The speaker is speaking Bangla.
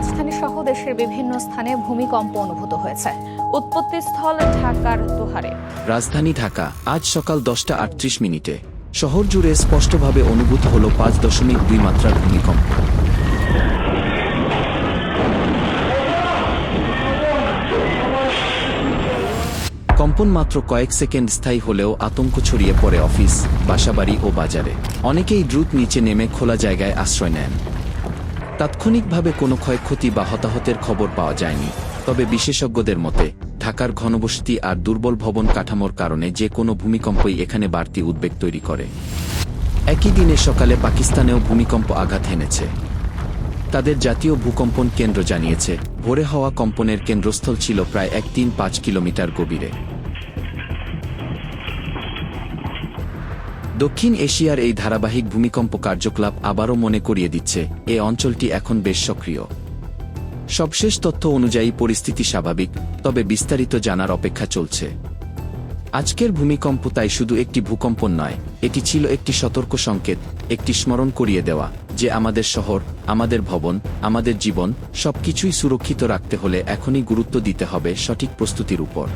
রাজধানী সহ দেশের বিভিন্ন স্থানে ভূমিকম্প অনুভূত হয়েছে। উৎপত্তিস্থল ঢাকার দোহারে। রাজধানী ঢাকা, আজ সকাল দশটা আটত্রিশ মিনিটে। শহর জুড়ে স্পষ্টভাবে অনুভূত হল পাঁচ দশমিক দুই মাত্রার ভূমিকম্প। কম্পন মাত্র কয়েক সেকেন্ড স্থায়ী হলেও আতঙ্ক ছড়িয়ে পড়ে অফিস, বাসাবাড়ি ও বাজারে। অনেকেই দ্রুত নিচে নেমে খোলা জায়গায় আশ্রয় নেন। তাৎক্ষণিকভাবে কোনো ক্ষয়ক্ষতি বা হতাহতের খবর পাওয়া যায়নি। তবে বিশেষজ্ঞদের মতে, ঢাকার ঘনবসতি আর দুর্বল ভবন কাঠামোর কারণে যে কোনো ভূমিকম্পই এখানে বাড়তি উদ্বেগ তৈরি করে। একই দিনে সকালে পাকিস্তানেও ভূমিকম্প আঘাত হেনেছে। তাদের জাতীয় ভূকম্পন কেন্দ্র জানিয়েছে, ভোরে হওয়া কম্পনের কেন্দ্রস্থল ছিল প্রায় এক তিন পাঁচ কিলোমিটার গভীরে। দক্ষিণ এশিয়ার এই ধারাবাহিক ভূমিকম্প কার্যকলাপ আবারও মনে করিয়ে দিচ্ছে, এ অঞ্চলটি এখন বেশ সক্রিয়। সবশেষ তথ্য অনুযায়ী পরিস্থিতি স্বাভাবিক, তবে বিস্তারিত জানার অপেক্ষা চলছে। আজকের ভূমিকম্প তাই শুধু একটি ভূকম্প নয়, এটি ছিল একটি সতর্ক সংকেত, একটি স্মরণ করিয়ে দেওয়া, যে আমাদের শহর, আমাদের ভবন, আমাদের জীবন, সবকিছুই সুরক্ষিত রাখতে হলে এখনই গুরুত্ব দিতে হবে সঠিক প্রস্তুতির উপর।